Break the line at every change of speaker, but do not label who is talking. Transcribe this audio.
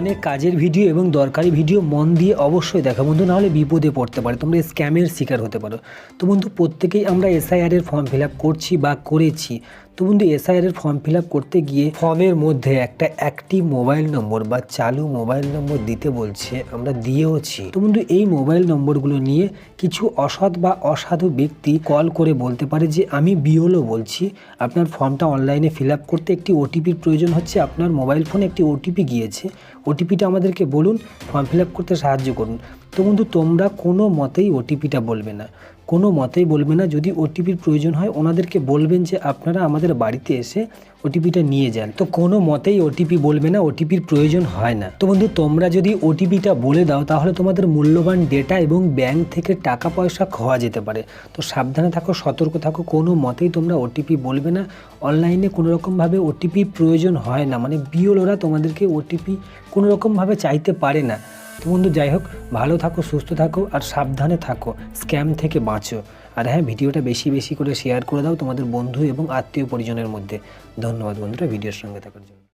অনেক কাজের ভিডিও এবং দরকারি ভিডিও মন দিয়ে অবশ্যই দেখো বন্ধু, নাহলে বিপদে পড়তে পারে, তোমরা স্ক্যামের শিকার হতে পারো। তো বন্ধু, প্রত্যেকেই আমরা এসআইআর এর ফর্ম ফিল করছি বা করেছি। তো বন্ধু এসআইআর এর ফর্ম ফিল করতে গিয়ে ফর্মের মধ্যে একটা অ্যাক্টিভ মোবাইল নম্বর বা চালু মোবাইল নম্বর দিতে বলছে, আমরা দিয়েওছি। তো বন্ধু এই মোবাইল নম্বরগুলো নিয়ে কিছু অসৎ বা অসাধু ব্যক্তি কল করে বলতে পারে যে, আমি বিওলো বলছি, আপনার ফর্মটা অনলাইনে ফিল করতে একটি ওটিপির প্রয়োজন হচ্ছে, আপনার মোবাইল ফোনে একটি ওটিপি গিয়েছে। ওটিপিটা আমাদেরকে বলুন ফর্ম ফিল করতে সাহায্য করুন। তো বন্ধু, তোমরা কোনো মতেই ওটিপিটা বলবে না। কোনো মতেই বলবে না। যদি ওটিপির প্রয়োজন হয়, ওনাদেরকে বলবেন যে আপনারা আমাদের বাড়িতে এসে ওটিপিটা নিয়ে যান। তো কোনো মতেই ওটিপি বলবে না ওটিপির প্রয়োজন হয় না। তো বন্ধু, তোমরা যদি ওটিপিটা বলে দাও, তাহলে তোমাদের মূল্যবান ডেটা এবং ব্যাংক থেকে টাকা পয়সা খোয়া যেতে পারে। তো সাবধানে থাকো, সতর্ক থাকো, কোনো মতেই তোমরা ওটিপি বলবে না। অনলাইনে কোনো রকমভাবে ওটিপি প্রয়োজন হয় না। মানে বিওলোরা তোমাদেরকে ওটিপি কোনো রকমভাবে চাইতে পারে না। তো বন্ধু, যাই হোক, ভালো থাকো, সুস্থ থাকো আর সাবধানে থাকো, স্ক্যাম থেকে বাঁচো। আর হ্যাঁ ভিডিওটা বেশি বেশি করে শেয়ার করে দাও তোমাদের বন্ধু এবং আত্মীয় পরিজনের মধ্যে। ধন্যবাদ বন্ধুরা, ভিডিওর সঙ্গে থাকার জন্য।